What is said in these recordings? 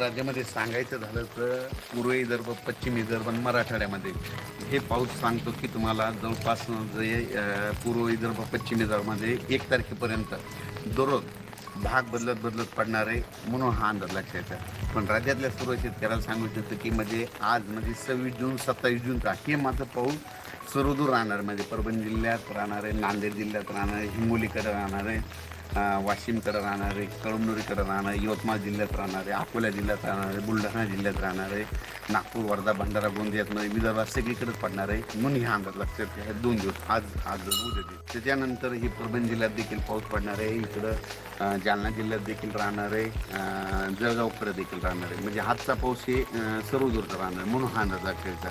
राज्यामध्ये सांगायचं झालं तर पूर्व विदर्भ पश्चिम विदर्भ आणि मराठवाड्यामध्ये हे पाऊस सांगतो की तुम्हाला जवळपास जे पूर्व विदर्भ पश्चिम विदर्भामध्ये एक तारखेपर्यंत दररोज भाग बदलत बदलत पडणार आहे म्हणून हा अंदाज लक्षात येतो. पण राज्यातल्या सर्व शेतकऱ्याला सांगू इच्छितो की म्हणजे आज म्हणजे सव्वीस जून सत्तावीस जूनचा हे मात्र पाऊस सर्वदूर राहणार. म्हणजे परभणी जिल्ह्यात राहणार आहे नांदेड जिल्ह्यात राहणार आहे हिंगोलीकडे राहणार आहे. वाशिमकडे राहणारे कळमनुरीकडे राहणार आहे यवतमाळ जिल्ह्यात राहणार आहे अकोला जिल्ह्यात राहणारे बुलढाणा जिल्ह्यात राहणार आहे नागपूर वर्धा भंडारा गोंदियात विदर्भात सगळीकडेच पडणार आहे म्हणून ह्या अंदाज लक्षात घ्या. दोन दिवस आज आज उद्या त्याच्यानंतर ही परभणी जिल्ह्यात देखील पाऊस पडणार आहे इकडं जालना जिल्ह्यात देखील राहणार आहे जळगावकडे देखील राहणार. आहे म्हणजे आजचा पाऊस हे सर्व दूरचा राहणार आहे म्हणून हा अंदाज लक्षात घ्या.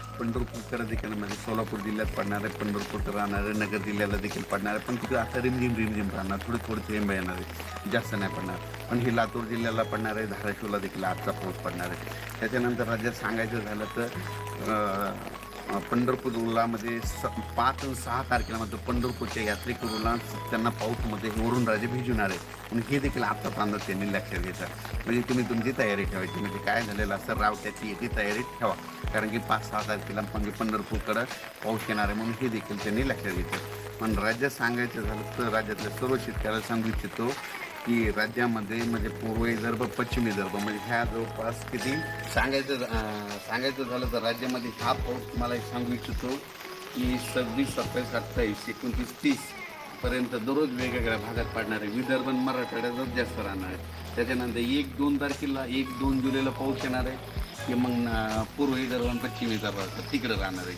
पंढरपूरकडे देखील. म्हणजे सोलापूर जिल्ह्यात पडणार आहे पंढरपूरकर राहणार आहे नगर जिल्ह्याला देखील पडणार आहे. पण तिथे आता रिमझिम रिमझिम राहणार. थोडे थोडे थेंब येणार आहे. जास्त नाही पडणार. पण हे लातूर जिल्ह्याला पडणार आहे धाराशिवला देखील आजचा पाऊस पडणार आहे. त्याच्यानंतर राज्यात सांगायचं झालं तर पंढरपूरलामध्ये पंढरपूरला स पाच आणि सहा तारखेला मात्र पंढरपूरच्या यात्रेकरूला त्यांना पाऊसमध्ये वरून राजे भिजवणार आहे. म्हणून हे देखील आत्ताच अंदाज त्यांनी लक्षात घेतात म्हणजे तुम्ही तुमची तयारी ठेवायची. म्हणजे काय झालेलं असं रावट्याची याची तयारी ठेवा. कारण की पाच सहा तारखेला म्हणजे पंढरपूरकडं पाऊस येणार आहे म्हणून हे देखील त्यांनी लक्षात घेतलं. पण राज्यात सांगायचं झालं तर राज्यातल्या सर्व शेतकऱ्याला सांगू इच्छितो की राज्यामध्ये म्हणजे पूर्व विदर्भ पश्चिम विदर्भ म्हणजे ह्या जवळपास किती सांगायचं सांगायचं झालं तर राज्यामध्ये हा पाऊस तुम्हाला एक सांगू इच्छितो की सव्वीस सत्तावीस अठ्ठावीस एकोणतीस तीस पर्यंत दररोज वेगवेगळ्या भागात पडणार आहे विदर्भ आणि मराठवाड्यातच जास्त राहणार आहे. त्याच्यानंतर एक दोन तारखेला एक दोन जुलैला पाऊस येणार आहे. की मग पूर्व विदर्भ आणि पश्चिम विदर्भ तिकडे राहणार आहे.